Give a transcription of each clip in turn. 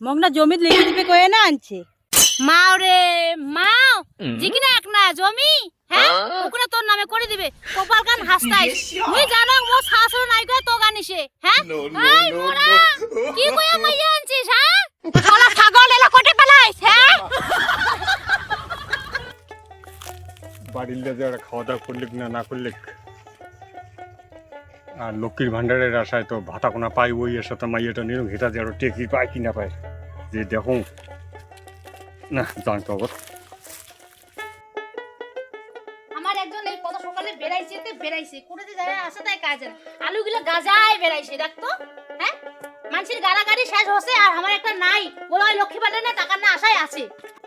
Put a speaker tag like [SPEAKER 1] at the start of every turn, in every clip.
[SPEAKER 1] মগনা জমিত লিখে দিবে কয়ে না আনছে?
[SPEAKER 2] মাও রে মাও! জিকি না এক না জমি? হ্যাঁ? ওখানে তোর নামে করে দিবে। কপাল কান হাসতাই মুই জানো মো শাশুড় নাই কই তো গানিছে হ্যাঁ? এই মোরা! কি কইয়া মাইয়া আনছিস হ্যাঁ? শালা ছাগল এলা কোটে পেলাইছ হ্যাঁ?
[SPEAKER 3] বাড়ির যে ওরা খাওয়া দাওয়া করলে না না করলে আর লক্ষ্মীর ভান্ডারের আশায় তো ভাতা কোনা পাই ওই এর সাথে মাইয়াটা নিয়ে ঘেটা যে আরও টেকি পায় কি না পায়। যে দেখো না জানতে হবে
[SPEAKER 2] আমার একজন এই কত সকালে বেরাইছে তে বেরাইছে কোটে যায় আসে তাই কাজ আলুগুলো গাজায় বেরাইছে দেখতো হ্যাঁ? মানুষের গাড়াগাড়ি শেষ হচ্ছে আর আমার একটা নাই। বলো ওই লক্ষ্মী ভান্ডার না টাকার না আশায় আছে।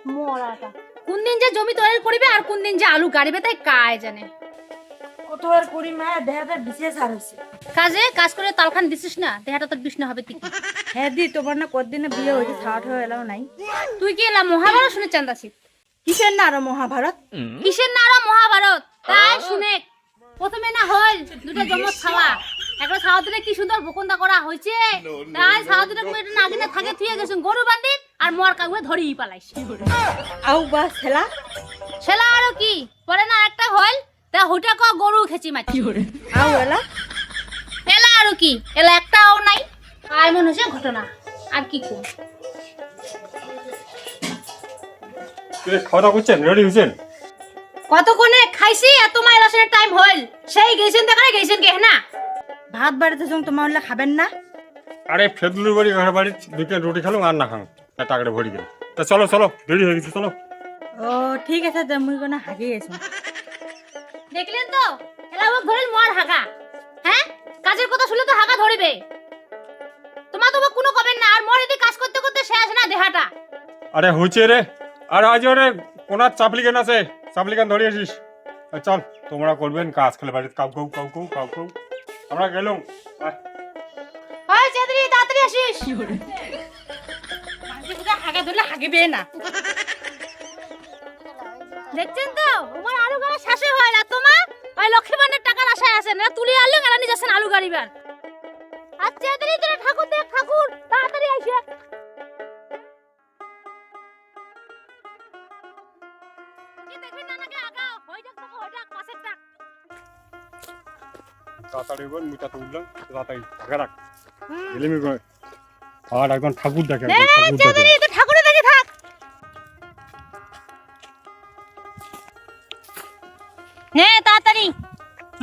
[SPEAKER 2] মরাটা। কোন দিন যে জমি তৈরি করবে আর কোন দিন যে আলু গাড়িবে তাই কায় জানে।
[SPEAKER 1] কত আর করি মা দেহাটা বিশেষ আর হয়েছে
[SPEAKER 2] কাজে কাজ করে তালখান দিছিস না দেহাটা তোর বিষ্ণু হবে ঠিক
[SPEAKER 1] হ্যাঁ দি তোমার না কতদিনে বিয়ে হয়েছে থাট হয়ে এলাও নাই।
[SPEAKER 2] তুই কি এলা মহাভারত শুনে চান্দাছিস
[SPEAKER 1] কিসের না আরও মহাভারত?
[SPEAKER 2] কিসের না আরও মহাভারত? তাই শুনে প্রথমে না হল দুটো জমজ ছাওয়া। একটা দিলে কি সুন্দর বকুন্দা করা হয়েছে? তাই ছাওয়া দিলে একটু নাগিনে থাকে থুয়ে গেছে গরু বান্দি আর মর কাগুয়ে ধরেই পালাইছে।
[SPEAKER 1] আউ বা ছেলা।
[SPEAKER 2] ছেলা আরও কি? পরে না একটা হল তা হুটা ক গরু খেচি মাটি
[SPEAKER 1] আউ এলা?
[SPEAKER 2] এলা আরও কি? এলা একটাও নাই। আর মনে হচ্ছে ঘটনা। আর কি কম?
[SPEAKER 3] খাওয়া করছেন? রেডি হয়েছেন?
[SPEAKER 2] কতক্ষণে খাইছি? এত মাইল আসার টাইম হল সেই গেছেন দেখানে গেছেন কে? না?
[SPEAKER 1] ভাত বাড়িতে যখন তোমার হলে খাবেন না?
[SPEAKER 3] আরে ফেদুলির বাড়ি ঘর বাড়ি দুটো রুটি খেলাম আর না খাম টাকাটা ভরি গেল। তা চলো চলো রেডি হয়ে গেছে চলো।
[SPEAKER 1] ও ঠিক আছে দে মুই কোনা হাগি আছো
[SPEAKER 2] দেখলেন তো? এলা ও ধরেন মর হাগা। হ্যাঁ? কাজের কথা শুনলে তো হাগা ধরিবে। তোমার তো কোনো কবেন না আর মর এদিকে কাজ করতে করতে শেষ না দেহাটা।
[SPEAKER 3] আরে হয়েছে রে। আর আজ ওরে ওনার চাপলিকেন আছে চাপলিকেন ধরে আসিস। চল তোমরা করবেন কাজ খেলে বাড়িতে। কাউ কাউ কাউ কাউ কাউ কাউ। আমরা গেলাম। আয়।
[SPEAKER 2] ওই চেদরি তাড়াতাড়ি আসিস।
[SPEAKER 1] হাগা ধরলে হাগিবে না।
[SPEAKER 2] দেখছেন তো? তোমার আলু গাড়া শাসে হয় না। তোমার? ওই লক্ষ্মী ভান্ডার টাকার আশায় আছে না? তুলি আলু গাড়া নিয়ে যাচ্ছেন আলু গাড়িবার আর চেদরি তোরা ঠাকুর দেখ ঠাকুর। তাড়াতাড়ি
[SPEAKER 3] বল ঢাকা রাখ। করে আর একদম ঠাকুর দেখে ঠাকুর দেখে।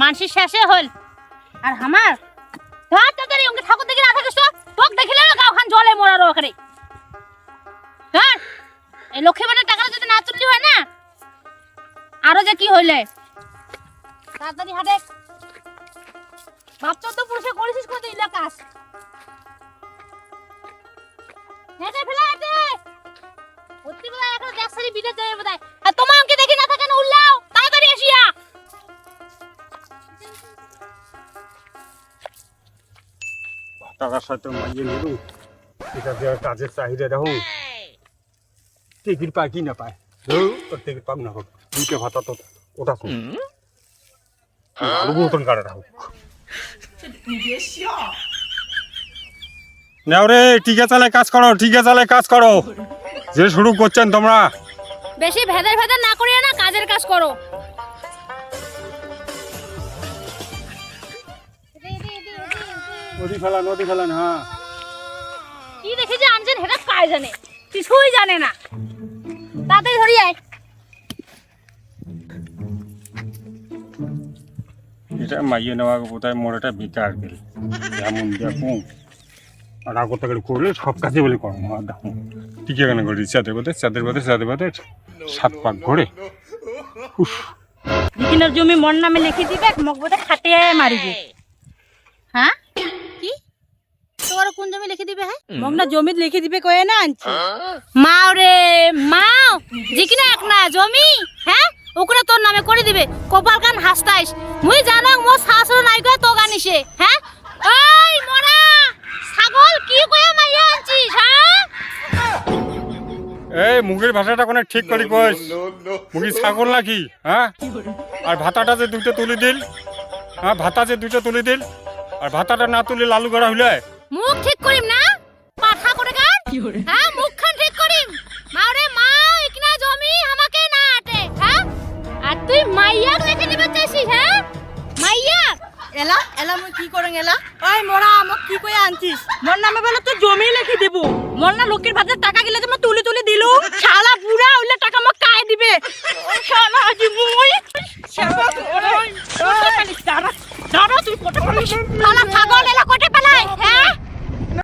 [SPEAKER 2] মানসির শেষে হল আর আমার, ধর ঠাকুর দেখে না তোক দেখিলে না জলে মরার ওখানে। ধর, এই যদি না তুললি হয় না, আরও যে কি হইলে। তাড়াতাড়ি হাটে। বাচ্চা তো পুরুষে করেছিস কত হেঁটে হেঁটে। এখন বিলে যাবে বোধহয়।
[SPEAKER 3] টাকার সাথে মাইয়ে নিলু এটা দেওয়ার কাজের চাহিদা দেখো। টিকিট পায় কি না পায়? তোর টিকিট পাব না হোক। দুইটা ভাতা তো ওটা শুন। মতন কাটাটা হোক। নাও রে টিকে চালে কাজ করো টিকে চালে কাজ করো। যে শুরু করছেন তোমরা।
[SPEAKER 2] বেশি ভেদের ভেদের না করিয়া না কাজের কাজ করো।
[SPEAKER 3] নদী ফেলা নদী ফেলা না
[SPEAKER 2] কি দেখি যে আনছেন হেটা কাজ জানে? কিছুই জানে না। তাড়াতাড়ি ধরি আয়।
[SPEAKER 3] এটা মাইয়ে নেওয়া মোর এটা বেকার গেল যেমন দেখো আর আগত করে করলে সব কাজে বলে করো আর দেখো টিকে কেন করি? চাঁদের পথে চাঁদের পথে চাঁদের পথে সাত পাক ঘোরে। উফ।
[SPEAKER 1] জমি মন নামে লিখে দিবে মোক বোধে খাটিয়ে মারিবে।
[SPEAKER 2] হ্যাঁ? কোন জমি লিখে দিবে হ্যাঁ?
[SPEAKER 1] মগনা জমিত লিখে দিবে কয়ে না আনছে।
[SPEAKER 2] মাও রে মাও জিকি না এক না জমি হ্যাঁ? ওখানে তোর নামে করে দিবে। কপাল কান হাসতাইস। মুই জানো মো শাশুড় নাই কই তো গানিছে হ্যাঁ? ওই মোরা ছাগল কি কইয়া মাইয়া আনছিস হ্যাঁ?
[SPEAKER 3] এই মুগের ভাষাটা কোনে ঠিক করি কইস? মুগি ছাগল নাকি হ্যাঁ? আর ভাতাটা যে দুটো তুলি দিল হ্যাঁ? ভাতা যে দুটো তুলি দিল আর ভাতাটা না তুলি লালু গড়া হইলে?
[SPEAKER 2] মুখ ঠিক করিম না? পাঠা করে গান? হ্যাঁ মুখখান ঠিক করিম। মাওরে মা ইকনা জমি আমাকে না আটে হ্যাঁ? আর তুই মাইয়াক রেখে দিবে চাইছিস হ্যাঁ? মাইয়াক!
[SPEAKER 1] এলা এলা মই কি করেন এলা? ওই মোরা আমাক কি কই আনছিস? মোর নামে বলে তো জমি লিখি দেব। মোর না লোকের ভাতের টাকা গিলে যে মই তুলি তুলি দিলু শালা বুড়া হইলে টাকা মোক কাই